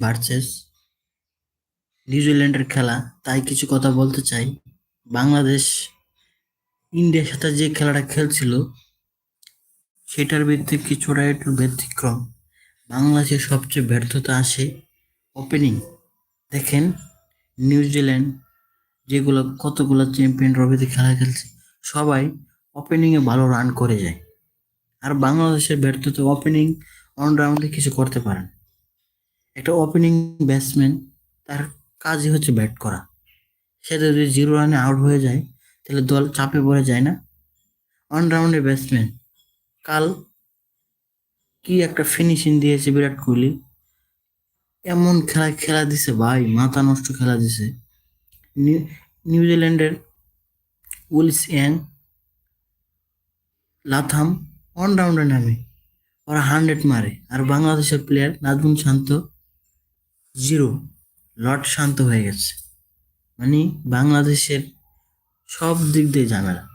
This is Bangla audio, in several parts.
ভার্সেস নিউজিল্যান্ডের খেলা, তাই কিছু কথা বলতে চাই। বাংলাদেশ, ইন্ডিয়ার সাথে যে খেলাটা খেলছিল, সেটার ভিত্তি কিছুটা একটু ব্যতিক্রম। বাংলাদেশের সবচেয়ে ব্যর্থতা আসে ওপেনিং দেখেন, নিউজিল্যান্ড যেগুলো কতগুলো চ্যাম্পিয়ন ট্রফিতে খেলা খেলছে, সবাই ওপেনিংয়ে ভালো রান করে যায়। আর বাংলাদেশের ব্যর্থতা ওপেনিং অলরাউন্ডে কিছু করতে পারেন। একটা ওপেনিং ব্যাটসম্যান তার কাজই হচ্ছে ব্যাট করা। সে যদি জিরো রানে আউট হয়ে যায়, তাহলে দল চাপে পড়ে যায় না। অলরাউন্ডের ব্যাটসম্যান কাল কি একটা ফিনিশিং দিয়েছে বিরাট কোহলি। এমন খেলা খেলা দিছে, ভাই, মাথা নষ্ট খেলা দিছে। নিউ- নিউজিল্যান্ডের উইলস ইয়াং, লাথাম অলরাউন্ডে নামে। ওরা হান্ড্রেড মারে। আর বাংলাদেশের প্লেয়ার নাজমুল শান্ত জিরো। লট শান্ত হয়ে গেছে। মানে বাংলাদেশের সব দিক দিয়ে ঝামেলা।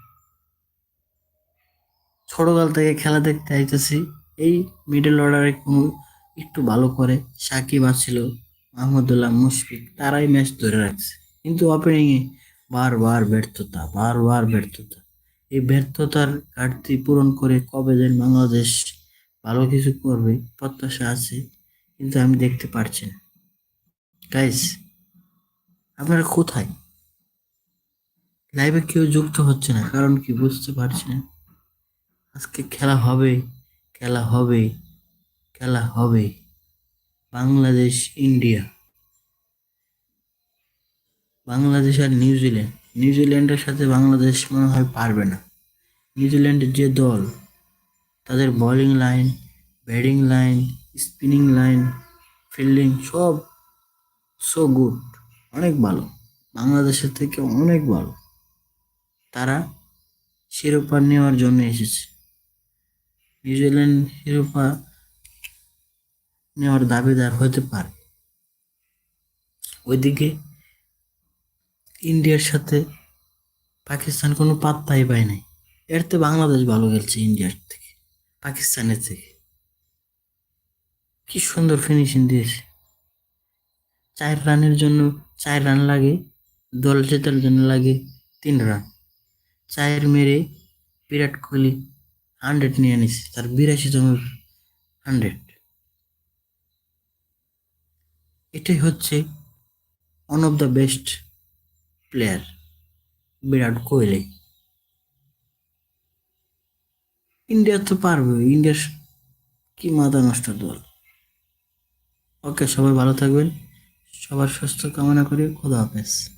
ছোটকাল থেকে খেলা দেখতে আইতেছি। এই মিডল অর্ডারে কোনো একটু ভালো করে সাকিব আছিল মাহমুদুল্লাহ মুশফিক, তারাই ম্যাচ ধরে রাখছে। কিন্তু ওপেনিংয়ে বারবার ব্যর্থতা বারবার ব্যর্থতা। এই ব্যর্থতার ঘাটতি পূরণ করে কবে যেন বাংলাদেশ ভালো কিছু করবে, প্রত্যাশা আছে, কিন্তু আমি দেখতে পারছি না। গাইস আপনারা কোথায়? লাইভে কেউ যুক্ত হচ্ছে না, কারণ কি বুঝতে পারছি না। আজকে খেলা হবে খেলা হবে খেলা হবে। বাংলাদেশ, ইন্ডিয়া। বাংলাদেশ আর নিউজিল্যান্ড নিউজিল্যান্ডের সাথে বাংলাদেশ মনে হয় পারবে না। নিউজিল্যান্ডের যে দল, তাদের bowling line batting line spinning line fielding সব সো গুড অনেক ভালো। বাংলাদেশের থেকে অনেক ভালো। তারা শিরোপা নেওয়ার জন্য এসেছে। নিউজিল্যান্ড শিরোপা নেওয়ার দাবিদার হতে পারে। ওইদিকে ইন্ডিয়ার সাথে পাকিস্তান কোনো পাত্তাই পায় নাই। এর তো বাংলাদেশ ভালো খেলছে ইন্ডিয়ার থেকে, পাকিস্তানের থেকে। কি সুন্দর ফিনিশিং দিয়েছে। চার রানের জন্য চার রান লাগে, দল জেতার জন্য লাগে তিন রান। চার মেরে বিরাট কোহলি হান্ড্রেড নিয়ে নিছে, তার বিরাশি বিরাশিতম হান্ড্রেড এটাই হচ্ছে one of the best player Virat Kohli. India তো পারবে, ইন্ডিয়ার কি মাথা নষ্ট দল। ওকে সবাই ভালো থাকবেন। সবার সুস্থ কামনা করি খোদা হাফেজ।